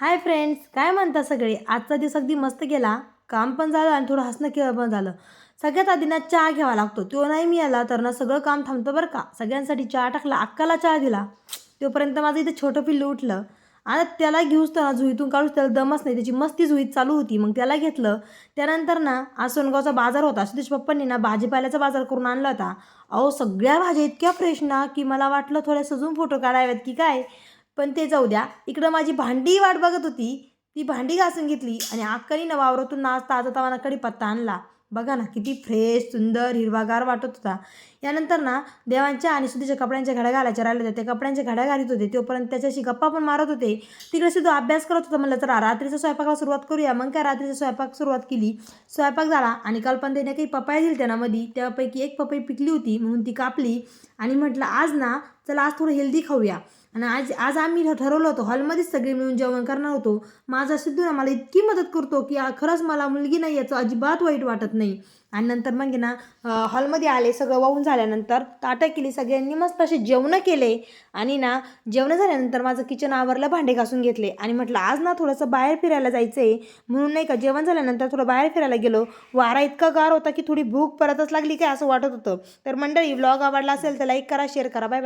Hi friends काय म्हणता सगळे? आजचा दिवस अगदी मस्त गेला. काम पण झालं आणि थोडं हसणं खेळ पण झालं. सगळ्यात आधी ना चहा घ्यावा लागतो. तो नाही मी आला तर ना सगळं काम थांबतं बरं का. सगळ्यांसाठी चहा टाकला अक्काला चहा दिला. तोपर्यंत माझं इथे छोटं पिल्लू उठलं. आणि त्याला घेऊच तर ना झुईतून काढूस त्याला दमच नाही. त्याची मस्ती झुईत चालू होती. मग त्याला घेतलं. त्यानंतर ना आज सोनगावचा बाजार होता. सुदेश पप्पांनी ना भाजीपाल्याचा बाजार करून आणला होता. अहो सगळ्या भाज्या इतक्या फ्रेश ना की मला वाटलं थोड्या सजून फोटो काढाव्यात की काय? पण ते जाऊ द्या. इकडं माझी भांडी वाट बघत होती. ती भांडी घासून घेतली आणि अक्कानी ना वावरातून नाच ताजा तावाना कडीपत्ता आणला. बघा ना किती फ्रेश सुंदर हिरवागार वाटत होता. यानंतर ना देवांच्या आणि सुधीच्या कपड्यांच्या घड्या घालायच्या राहिल्या होत्या. त्या कपड्यांच्या घड्या घालीत होते. तोपर्यंत त्याच्याशी गप्पा पण मारत होते. तिकडे सुद्धा अभ्यास करत होता. म्हणलं तर रात्रीच्या स्वयंपाकाला सुरुवात करूया. मग काय रात्रीचा स्वयंपाक सुरुवात केली. स्वयंपाक झाला आणि कल्पना काही पपाया दिली त्यांना मध्ये त्यापैकी एक पपई पिकली होती म्हणून ती कापली आणि म्हटलं आज ना चला आज थोडं हेल्दी खाऊया. आणि आज आज आम्ही ठरवलं होतं हॉलमध्येच सगळे मिळून जेवण करणार होतो. माझा सिद्धू ना मला इतकी मदत करतो की खरंच मला मुलगी नाही याचं अजिबात वाईट वाटत नाही. आणि नंतर मग ना हॉलमध्ये आले सगळं वाहून झाल्यानंतर ताटं केली सगळ्यांनी मस्त असे जेवणं केले. आणि ना जेवणं झाल्यानंतर माझं किचन आवरलं भांडे घासून घेतले. आणि म्हटलं आज ना थोडंसं बाहेर फिरायला जायचं आहे म्हणून नाही का जेवण झाल्यानंतर थोडं बाहेर फिरायला गेलो. वारा इतका गार होता की थोडी भूक परतच लागली काय असं वाटत होतं. तर मंडळी व्लॉग आवडला असेल तर लाईक करा शेअर करा. बाय